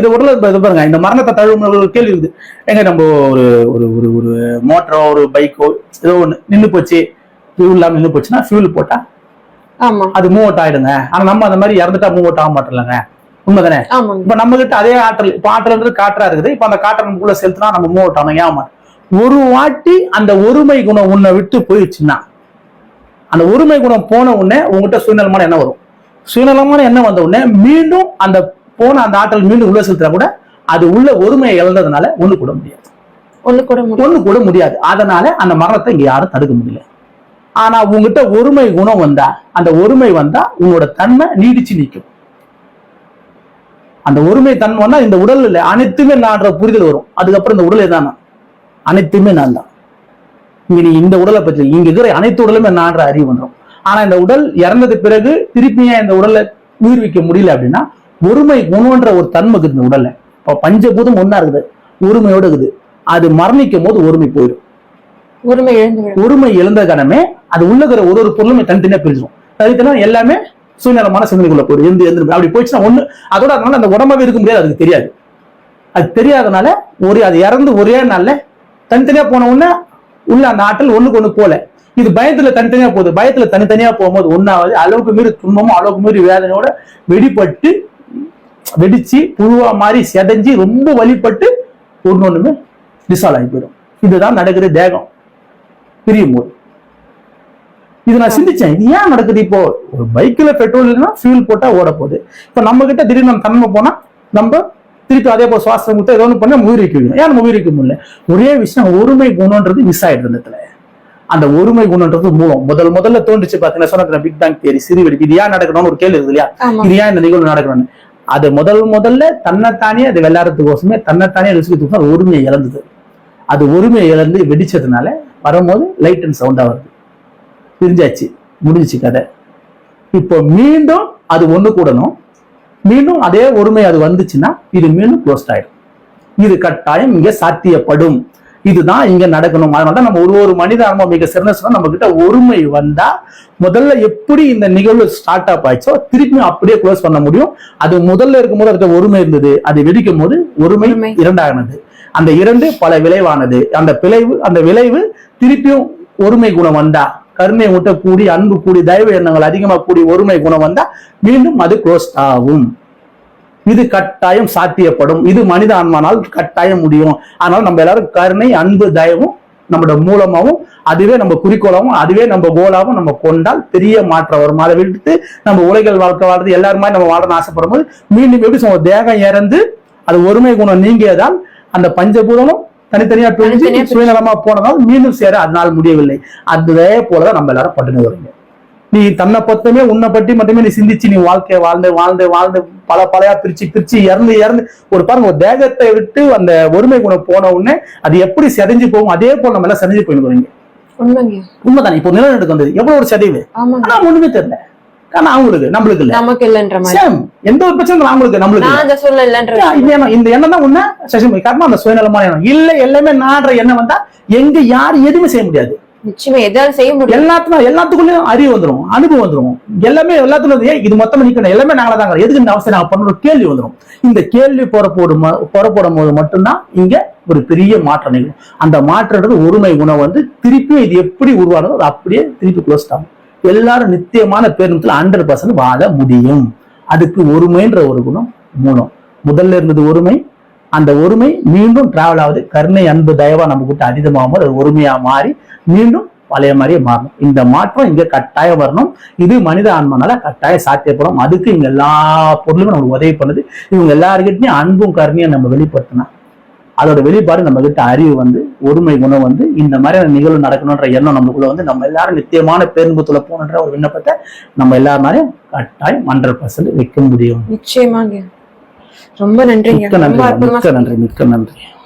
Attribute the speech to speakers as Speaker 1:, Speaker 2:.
Speaker 1: இந்த உடல இது பாருங்க இந்த மரணத்தை தழுவும் ஒரு கேள்வி இருக்குது எங்க நம்ம ஒரு ஒரு ஒரு ஒரு மோட்டரோ ஒரு பைக்கோ ஏதோ ஒண்ணு நின்னு போச்சு ஃபியூல் இல்லாம நின்னு போச்சுன்னா ஃபியூல் போட்டா
Speaker 2: ஆமா.
Speaker 1: அது மூவ் அவுட் ஆயிடுங்க. ஆனா நம்ம அந்த மாதிரி இறந்துட்டா மூவ் அவுட் ஆக மாட்டோம்லங்க உண்மைதானே? இப்ப நம்ம கிட்ட அதே ஆற்றல் இப்ப ஆற்றல்ன்றது காற்றா இருக்குது. இப்ப அந்த காற்றை நமக்குள்ள செலுத்தினா நம்ம மூவ் அவுட் ஆகணும். ஏமா ஒரு வாட்டி அந்த ஒருமை குணம் உன்னை விட்டு போயிடுச்சுன்னா அந்த ஒருமை குணம் போன உடனே உங்ககிட்ட சுயநலமான எண்ணம் வரும். சுயநலமான எண்ணம் வந்த உடனே மீண்டும் அந்த போன அந்த ஆற்றல் மீண்டும் உள்ள செலுத்தினா கூட அது உள்ள ஒருமையை இழந்ததுனால ஒண்ணு கூட முடியாது.
Speaker 2: ஒண்ணு கூட
Speaker 1: ஒண்ணு கூட முடியாது. அதனால அந்த மரணத்தை இங்க யாரும் தடுக்க முடியல. ஆனா உங்ககிட்ட ஒருமை குணம் வந்தா அந்த ஒருமை வந்தா உன்னோட தன்மை நீடிச்சு நிற்கும் அந்த ஒருமை தன்மை வந்தா இந்த உடல் இல்ல அனைத்துமே நான்ற புரிதல் வரும். அதுக்கப்புறம் இந்த உடல் எதானா அனைத்துமே நான் தான். இங்க நீ இந்த உடலை பற்றி இங்க இருக்கிற அனைத்து உடலுமே நான்ற அறிவு வந்துடும் ஆனா இந்த உடல் இறந்தது பிறகு திருப்பியா இந்த உடலை உயிர்விக்க முடியல அப்படின்னா ஒருமை குணம்ன்ற ஒரு தன்மை இருக்குது உடல்ல இப்ப பஞ்சபூதம் ஒண்ணா இருக்குது. ஒருமையோட இருக்குது. அது மரணிக்கும் போது ஒருமை போயிடும்.
Speaker 2: இழந்து விடும்.
Speaker 1: ஒருமை இழந்த கணமே அது உள்ள இருக்கிற ஒரு ஒரு பொருளுமே தனித்தனியா பிரிச்சிடும் தனித்தனியா எல்லாமே சுயநலமான சிந்தனைக்குள்ள போயிடும். எந்த எந்த அப்படி போயிடுச்சுன்னா ஒண்ணு அதோட அதனால அந்த உடம்பாவே இருக்க முடியாது. அதுக்கு தெரியாது. அது தெரியாதனால ஒரே அது இறந்து ஒரே நாள்ல தனித்தனியா போன உடனே உள்ள அந்த ஆற்றல் ஒண்ணுக்கு ஒண்ணு போல இது பயத்துல தனித்தனியா போகுது. பயத்துல தனித்தனியா போகும்போது ஒன்னாவது அளவுக்கு மீறி துன்பமும் அளவுக்கு மீறி வேதனையோட வெடிப்பட்டு வெடிச்சு புழுவா மாதிரி செதஞ்சு ரொம்ப வலிப்பட்டு ஒண்ணு ஒண்ணுமே டிசால்வ் ஆகி போயிடும். இதுதான் நடக்குது தேகம். பிரியும் போது. இது நான் சிந்திச்சேன் இது ஏன் நடக்குது இப்போ? ஒரு பைக்ல பெட்ரோல் இல்லைன்னா ஃபியூல் போட்டா ஓட போகுது. இப்ப நம்ம கிட்ட திடீர்னு நம்ம தன்மை போனா நம்ம திருப்பி அதே போல சுவாசம் கொடுத்து ஏதோ ஒன்று பண்ணா உயிர் வைக்க முடியும். ஏன் நம்ம உயிர் வைக்க முடியல? ஒரே விஷயம் ஒருமை குணம்ன்றது மிஸ் ஆயிடுது இந்த இடத்துல. அந்த ஒருமை குணம்ன்றது மூலம். முதல் முதல்ல தோன்றுச்சு பாத்தீங்கன்னா சொன்ன பிக் பேங் தேரி சிறு வெடிப்பு இது ஏன் நடக்கணும்னு ஒரு கேள்வி இருக்கு இல்லையா? இது ஏன் இந்த நிகழ்வு நடக்கணும்னு? அது முதல் முதல்ல தன்னைத்தானே அது விளையாடுறதுக்கோசமே தன்னைத்தானே ருசிக்கிறதுக்கு அது இழந்தது. அது உரிமையை இழந்து வெடிச்சதுனால வரும்போது லைட் அண்ட் சவுண்டாக வருது. பிரிஞ்சாச்சு முடிஞ்சுச்சு கதை. இப்போ மீண்டும் அது ஒண்ணு கூடணும். மீண்டும் அதே ஒருமை அது வந்துச்சுன்னா இது மீண்டும் க்ளோஸ்ட் ஆயிடும். இது கட்டாயம் இங்கே சாத்தியப்படும். இதுதான் இங்க நடக்கணும். அதனால தான் நம்ம ஒரு ஒரு மனித மிக சிறந்த சொன்னா நம்ம கிட்ட ஒருமை வந்தா முதல்ல எப்படி இந்த நிகழ்வு ஸ்டார்ட் அப் ஆயிடுச்சோ திருப்பி அப்படியே க்ளோஸ் பண்ண முடியும். அது முதல்ல இருக்கும்போது அதுக்கு ஒருமை இருந்தது. அது வெடிக்கும் போது ஒருமை. இரண்டானது. அந்த இரண்டு பல விளைவானது. அந்த விளைவு அந்த விளைவு திருப்பியும் ஒருமை குணம் வந்தா கருணை ஊட்ட கூடி அன்பு கூடி தயவு எண்ணங்கள் அதிகமா கூடி ஒருமை குணம் வந்தா மீண்டும் அது க்ளோஸ் ஆகும். இது கட்டாயம் சாத்தியப்படும். இது மனித ஆன்மானால் கட்டாயம் முடியும். அதனால நம்ம எல்லாரும் கருணை அன்பு தயவும் நம்மளோட மூலமாவும் அதுவே நம்ம குறிக்கோளாவும் அதுவே நம்ம கோலாவும் நம்ம கொண்டால் பெரிய மாற்றம் வரும். அதை விட்டு நம்ம உலகில் வாழ்க்கை வாழ்றது எல்லாருமே நம்ம வாழணும்னு ஆசைப்படும் போது மீண்டும் எப்படி சொல்லுவோம் தேகம் இறந்து அது ஒருமை குணம் நீங்கியதால் அந்த பஞ்சபூதமும் தனித்தனியா பிரிஞ்சு. சுயநலமா போனதால் மீண்டும் சேர அதனால் முடியவில்லை. அதே போலதான் நம்ம எல்லாரும் பட்டுன்னு வரீங்க நீ தன்னை பத்தமே உன்னை பற்றி மட்டுமே நீ சிந்திச்சு நீ வாழ்க்கைய வாழ்ந்து வாழ்ந்து வாழ்ந்து பல பலையா பிரிச்சு பிரிச்சு இறந்து இறந்து ஒரு பாருங்க ஒரு தேகத்தை விட்டு அந்த ஒருமை குணம் போன உடனே அது எப்படி செதஞ்சு போகும்? அதே போல நம்ம எல்லாம் செதஞ்சு
Speaker 2: உண்மைங்க.
Speaker 1: உண்மைதானே? இப்போ நிலநடுக்கம் வந்தது. எவ்வளவு ஒரு செதைவு?
Speaker 2: ஆமாங்க.
Speaker 1: ஆனா ஒண்ணுமே தெரியல. ஆனா அவங்களுக்கு நம்மளுக்கு இல்ல.
Speaker 2: நமக்கு இல்லைன்ற மாதிரி.
Speaker 1: எந்த ஒரு பிரச்சனை அவங்களுக்கு நம்மளுக்கு இந்த எண்ணம் தான் உன்ன சசிமி கர்மா அந்த சுயநலமான எண்ணம். இல்ல எல்லாமே நான்ற எண்ணம் வந்தா எங்க யார் எதுவுமே செய்ய முடியாது.
Speaker 2: நிச்சயமா எதாவது செய்ய முடியும்?
Speaker 1: எல்லாத்துக்கும் எல்லாத்துக்குள்ளயும் அறிவு வந்துரும் அனுபவம் வந்துரும். எல்லாமே எல்லாத்துக்கும் ஏன் இது மொத்தமா நிக்கணும் எல்லாமே நாங்களா தாங்க எதுக்கு இந்த அவசியம் நாங்க பண்ணணும் கேள்வி வந்துரும். இந்த கேள்வி புறப்போடும் புறப்படும் போது மட்டும்தான் இங்க ஒரு பெரிய மாற்றம் நிகழும். அந்த மாற்றம்ன்றது ஒருமை குணம் வந்து திருப்பியும் இது எப்படி உருவானதோ அது அப்படியே திருப்பி க்ளோஸ் ஆகும் எல்லாரும் நித்தியமான பேருந்துல ஹண்ட்ரட் பர்சன்ட் வாழ முடியும். அதுக்கு ஒருமைன்ற ஒரு குணம் மூலம். முதல்ல இருந்தது ஒருமை. அந்த ஒருமை மீண்டும் டிராவல் ஆகுது கருணை அன்பு தயவா நம்ம கிட்ட அதிகமாகும் அது ஒருமையா மாறி மீண்டும் பழைய மாதிரியே மாறணும். இந்த மாற்றம் இங்க கட்டாயம் வரணும். இது மனித ஆன்மனால கட்டாயம் சாத்தியப்படும். அதுக்கு இங்க எல்லா பொருளுமே நமக்கு உதவி பண்ணுது. இவங்க எல்லாருக்கிட்டையும் அன்பும் கருணையும் நம்ம வெளிப்படுத்தினா அதோட வெளிப்பாடு நம்ம கிட்ட அறிவு வந்து ஒருமை குணம் வந்து இந்த மாதிரியான நிகழ்வு நடக்கணுன்ற எண்ணம் நமக்குள்ள வந்து நம்ம எல்லாரும் நித்தியமான பேருந்துல போகணுன்ற ஒரு விண்ணப்பத்தை நம்ம எல்லாரும் கட்டாயம் ஹண்ட்ரட் பர்சன்ட் வைக்க முடியும்.
Speaker 2: நிச்சயமாங்க. ரொம்ப நன்றிங்க.
Speaker 1: மிக்க நன்றி மிக்க நன்றி. மிக்க நன்றி.